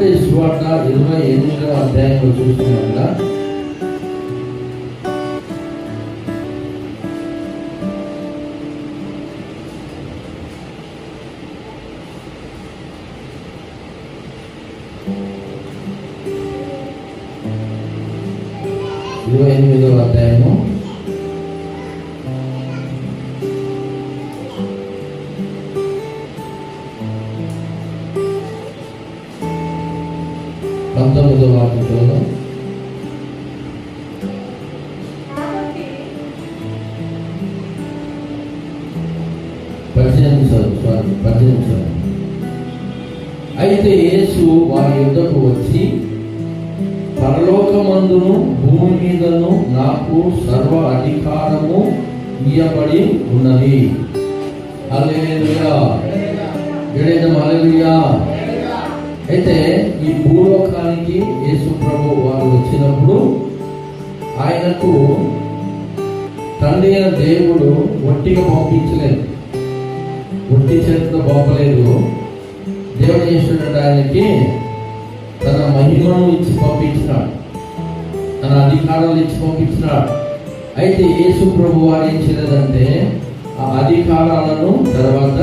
మత్తయి సువార్త ఇరవై ఎనిమిదవ అధ్యాయంలో చూస్తున్నట్లుగా ఇరవై ఎనిమిదవ అధ్యాయము. పంతొమ్మిదవ పద్దెనిమిది సారీ పద్దెనిమిది సార్లు అయితే యేసు వారి యుద్ధకు వచ్చి పరలోకమందును భూమి మీదను నాకు సర్వ అధికారము ఇయ్యబడి ఉన్నది. హల్లెలూయా. జడేదం హల్లెలూయా. అయితే ఈ భూలోకానికి యేసు ప్రభు వారు వచ్చినప్పుడు ఆయనకు తండ్రి అయిన దేవుడు ఒట్టిగా పంపించలేదు. ఒట్టి చేతితో పంపలేదు. దేవుడు చేసినట్టు ఆయనకి? తన మహిమను ఇచ్చి పంపించినాడు. తన అధికారాలు ఇచ్చి పంపించినాడు. అయితే యేసు ప్రభు వారు ఏం చేయలేదంటే ఆ అధికారాలను తర్వాత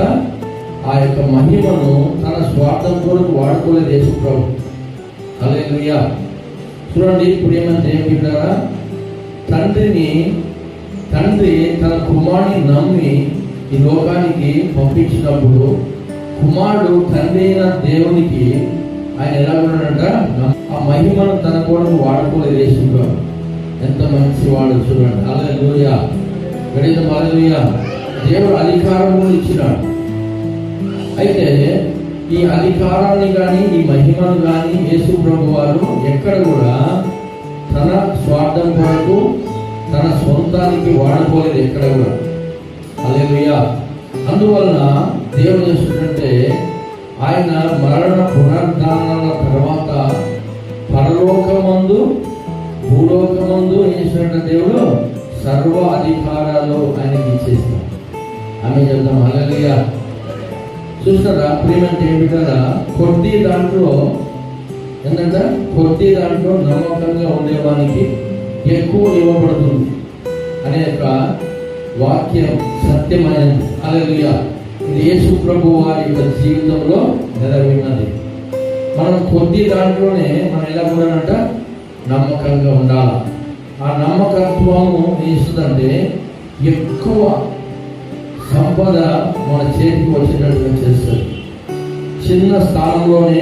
ఆ యొక్క మహిమను తన స్వార్థం కొరకు వాడుకోలేదు యేసు ప్రభు. అలే చూడండి ఇప్పుడు ఏమంటే ఏమిటారా తండ్రిని తండ్రి తన కుమారుని నమ్మి ఈ లోకానికి పంపించినప్పుడు కుమారుడు తండ్రి అయిన దేవునికి ఆయన ఎలా ఉన్నాడంట? ఆ మహిమను తన కూడా వాడుకోలేదు దేశంలో ఎంత మంచి వాడు చూడండి. అలా లూయ గడిన మరలుయ దేవుడు అధికారం కూడా ఇచ్చినాడు. అయితే ఈ అధికారాన్ని కానీ ఈ మహిమను కానీ యేసు ప్రభు వారు ఎక్కడ కూడా తన స్వార్థం కొరకు తన సొంతానికి వాడుకోలేదు ఎక్కడ కూడా. అలేలుయా అందువలన దేవుడు చేస్తుంటే ఆయన మరణ పునరుద్ధానాల తర్వాత పరలోకమందు భూలోకమందు ఏం చేసినట్టు దేవుడు సర్వ అధికారాలు ఆయనకి ఇచ్చేస్తాడు. ఆమె చెప్తాం అలలియా చూస్తారా ప్రేమంటే ఏమి కదా? కొద్ది దాంట్లో ఏంటంటే కొద్ది దాంట్లో నమ్మకంగా ఉండేవానికి ఎక్కువ ఇవ్వబడుతుంది. అనే యొక్క వాక్యం సత్యమైనది. అలలుయ ఇది యేసు ప్రభు వారి యొక్క జీవితంలో నెరవేరినది. మనం కొద్ది దాంట్లోనే మనం ఎలా ఉండాలంట? నమ్మకంగా ఉండాలి. ఆ నమ్మకత్వము ఇస్తుందంటే ఎక్కువ సంపద మన చేతికి వచ్చినట్టు చేస్తుంది చిన్న స్థానంలోనే